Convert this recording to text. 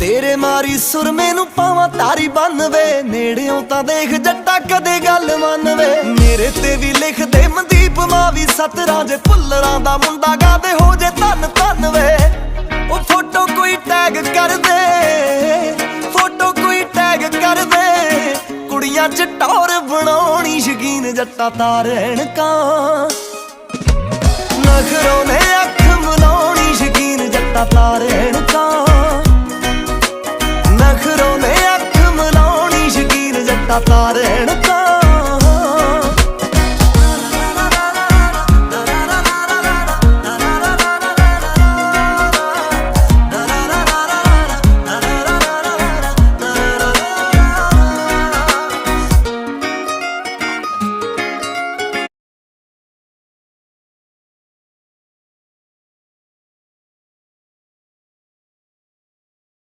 ਤੇਰੇ ਮਾਰੀ ਸੁਰਮੇ ਨੂੰ ਪਾਵਾਂ ਤਾਰੀ ਬੰਨਵੇ। ਨੇੜਿਓਂ ਤਾਂ ਦੇਖ ਜੱਟਾ ਕਦੇ ਗੱਲ ਮੰਨ ਮੇਰੇ ਤੇ ਵੀ ਲਿਖਦੇ ਮਨਦੀਪ ਮਾਂ ਵੀ ਸਤਰਾਂ ਜੇ ਭੁੱਲਰਾਂ ਦਾ ਮੁੰਡਾ ਗਾਦੇ ਹੋ ਜੇ ਧੰਨ ਧੰਨ ਵੇ ਉਹ ਫੋਟੋ ਕੋਈ ਟੈਗ ਕਰ ਦੇ ਫੋਟੋ ਕੋਈ ਟੈਗ ਕਰ ਦੇ ਕੁੜੀਆਂ ਚ ਟੌਰ ਬਣਾਉਣੀ ਸ਼ਕੀਨ ਜੱਟਾ ਤਾਰਣ ਕਾਂ। ਨਖਰੋਂ ਨੇ ਅੱਖ ਮਲਾਉਣੀ ਸ਼ਕੀਨ ਜੱਟਾ ਤਾਰਣ ਕਾਂ। ਨਖਰੋਂ ਨੇ